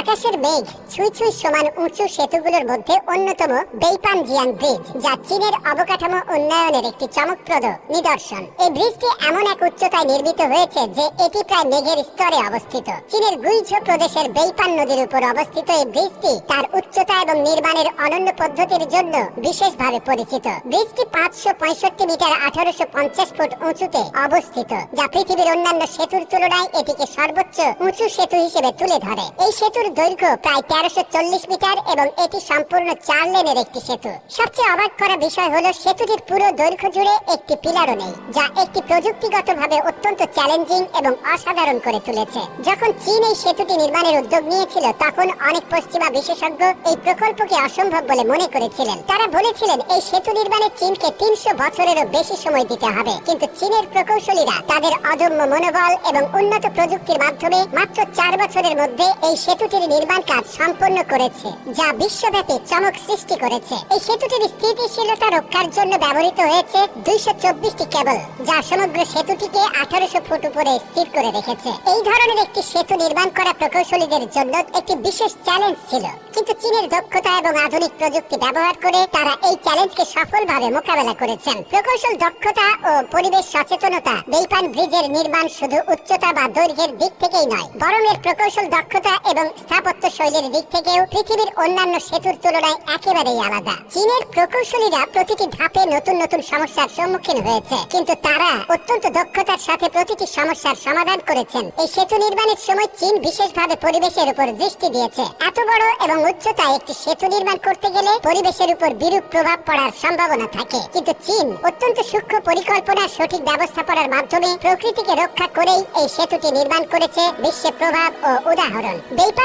আকাশের মেঘ ছুঁই ছুঁই সমান উঁচু সেতুগুলোর মধ্যে অন্যতম বেইপান জিয়াং ব্রিজ, যা চীনের অবকাঠামো উন্নয়নের একটি চমকপ্রদ নিদর্শন। এই ব্রিজটি এমন এক উচ্চতায় নির্মিত হয়েছে যে এটি প্রায় মেঘের স্তরে অবস্থিত। চীনের গুইঝো প্রদেশের বেইপান নদীর উপর অবস্থিত এই ব্রিজটি তার উচ্চতা এবং নির্মাণের অনন্য পদ্ধতির জন্য বিশেষভাবে পরিচিত। ব্রিজটি পাঁচশো পঁয়ষট্টি মিটার আঠারোশো পঞ্চাশ ফুট উঁচুতে অবস্থিত, যা পৃথিবীর অন্যান্য সেতুর তুলনায় এটিকে সর্বোচ্চ উঁচু সেতু হিসেবে তুলে ধরে। এই সেতুর দৈর্ঘ্য প্রায় তেরোশো চল্লিশ মিটার এবং এটি সম্পূর্ণ চার লেনের একটি সেতু। সবচেয়ে অবাক করা বিষয় হলো সেতুটির পুরো দৈর্ঘ্য জুড়ে একটি পিলারও নেই, যা একটি প্রযুক্তিগতভাবে অত্যন্ত চ্যালেঞ্জিং এবং অসাধারণ করে তুলেছে। যখন চীন এই সেতুটি নির্মাণের উদ্যোগ নিয়েছিল, তখন অনেক পশ্চিমা বিশেষজ্ঞ এই প্রকল্পকে অসম্ভব বলে মনে করেছিলেন। তারা বলেছিলেন, এই সেতু নির্মাণে চীনকে তিনশো বছরেরও বেশি সময় দিতে হবে। কিন্তু চীনের প্রকৌশলীরা তাদের অদম্য মনোবল এবং উন্নত প্রযুক্তির মাধ্যমে মাত্র চার বছরের মধ্যে এই সেতুটির নির্মাণ কাজ সম্পন্ন করেছে, যা বিশ্বব্যাপী চমক সৃষ্টি করেছে। এই সেতুটির স্থিতিশীলতা রক্ষার জন্য ব্যবহৃত হয়েছে দুইশো চব্বিশটি কেবল, যা সমগ্র সেতুটিকে আঠারোশো ফুট উপরে স্থির করে রেখেছে। এই ধরনের একটি সেতু নির্মাণ করা প্রকৌশলীদের জন্য একটি বিশেষ চ্যালেঞ্জ ছিল। কিন্তু চীনের দক্ষতা এবং আধুনিক প্রযুক্তি ব্যবহার করে তারা এই চ্যালেঞ্জকে সফলভাবে মোকাবেলা করেছেন। প্রকৌশল দক্ষতা ও পরিবেশ সচেতনতা বেইপান ব্রিজের নির্মাণ শুধু উচ্চতা বা দৈর্ঘ্যের দিক থেকেই নয়, বরং এর প্রকৌশল দক্ষতা এবং স্থাপত্য শৈলীর দিক থেকেও পৃথিবীর অন্যান্য সেতুর তুলনায় একেবারেই আলাদা। চীনের প্রকৌশলীরা প্রতিটি ধাপে নতুন নতুন সমস্যার সম্মুখীন হয়েছে। কিন্তু তারা অত্যন্ত দক্ষতার সাথে প্রতিটি সমস্যার সমাধান করেছেন। এই সেতু নির্মাণের সময় চীন বিশেষভাবে পরিবেশের উপর দৃষ্টি দিয়েছে। এত বড় এবং উচ্চতায় একটি সেতু নির্মাণ করতে গেলে পরিবেশের উপর বিরূপ প্রভাব পড়ার সম্ভাবনা থাকে। কিন্তু চীন অত্যন্ত সূক্ষ্ম পরিকল্পনা সঠিক ব্যবস্থাপনার মাধ্যমে প্রকৃতিকে রক্ষা করেই এই সেতুটি নির্মাণ করেছে বিশ্বে প্রভাব ও উদাহরণ।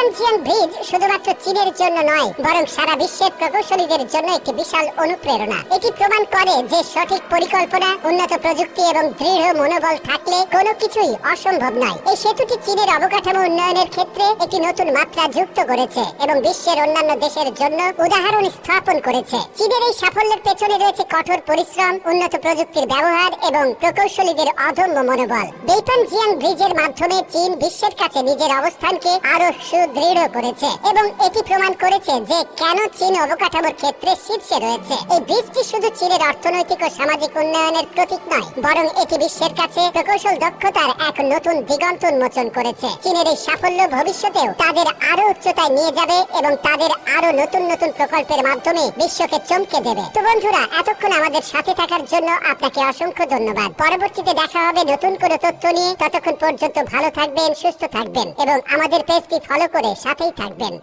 বেইপানজিয়াং ব্রিজ শুধুমাত্র চীনের জন্য নয়, বরং সারা বিশ্বের প্রকৌশলীদের জন্য একটি বিশাল অনুপ্রেরণা। এটি প্রমাণ করে যে সঠিক পরিকল্পনা, উন্নত প্রযুক্তি এবং দৃঢ় মনোবল থাকলে কোনো কিছুই অসম্ভব নয়। এই সেতুটি চীনের অবকাঠামো উন্নয়নের ক্ষেত্রে একটি নতুন মাত্রা যুক্ত করেছে এবং বিশ্বের অন্যান্য দেশের জন্য উদাহরণ স্থাপন করেছে। চীনের এই সাফল্যের পেছনে রয়েছে কঠোর পরিশ্রম, উন্নত প্রযুক্তির ব্যবহার এবং প্রকৌশলীদের অদম্য মনোবল। বেইপান জিয়াং ব্রিজের মাধ্যমে চীন বিশ্বের কাছে নিজের অবস্থানকে আরও সুদৃঢ় করেছে এবং এটি প্রমাণ করেছে যে কেন চীন অবকাঠামোর ক্ষেত্রে শীর্ষে রয়েছে। এই ব্রিজটি শুধু চীনের অর্থনৈতিক ও সামাজিক উন্নয়নের প্রতীক নয়, বরং এটি বিশ্বের কাছে প্রকৌশল দক্ষতার এক নতুন দিগন্ত উন্মোচন করেছে। চীনের এই সাফল্য ভবিষ্যতেও তাদের আরও উচ্চতায় নিয়ে যাবে এবং তাদের আরও নতুন নতুন প্রকল্পের মাধ্যমে বিশ্বকে চমকে দেবে। তো বন্ধুরা, এতক্ষণ আমাদের সাথে থাকার জন্য আপনাকে অসংখ্য ধন্যবাদ। পরবর্তীতে দেখা হবে নতুন কোনো তথ্য নিয়ে। ততক্ষণ পর্যন্ত ভালো থাকবেন, সুস্থ থাকবেন এবং আমাদের পেজটি ফলো করে সাথেই থাকবেন।